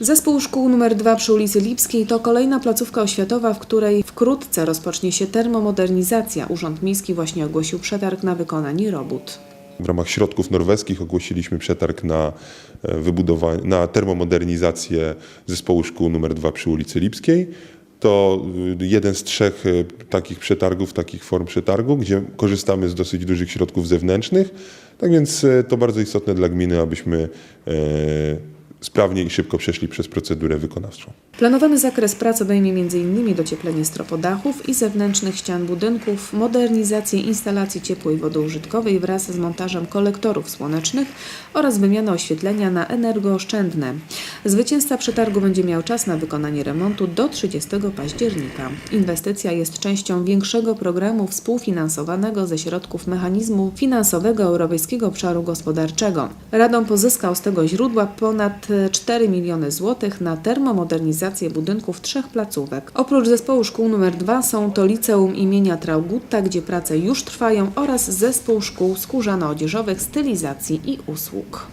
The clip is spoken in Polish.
Zespół szkół nr 2 przy ulicy Lipskiej to kolejna placówka oświatowa, w której wkrótce rozpocznie się termomodernizacja. Urząd Miejski właśnie ogłosił przetarg na wykonanie robót. W ramach środków norweskich ogłosiliśmy przetarg na, e, wybudowanie, na termomodernizację zespołu szkół nr 2 przy ulicy Lipskiej. To y, jeden z trzech e, takich przetargów, takich form przetargu, gdzie korzystamy z dosyć dużych środków zewnętrznych. Tak więc e, to bardzo istotne dla gminy, abyśmy e, sprawnie i szybko przeszli przez procedurę wykonawczą. Planowany zakres prac obejmie m.in. docieplenie stropodachów i zewnętrznych ścian budynków, modernizację instalacji ciepłej wody użytkowej wraz z montażem kolektorów słonecznych oraz wymianę oświetlenia na energooszczędne. Zwycięzca przetargu będzie miał czas na wykonanie remontu do 30 października. Inwestycja jest częścią większego programu współfinansowanego ze środków mechanizmu finansowego Europejskiego Obszaru Gospodarczego. Radom pozyskał z tego źródła ponad 4 miliony złotych na termomodernizację budynków trzech placówek. Oprócz zespołu szkół nr 2 są to liceum imienia Traugutta, gdzie prace już trwają oraz zespół szkół skórzano-odzieżowych, stylizacji i usług.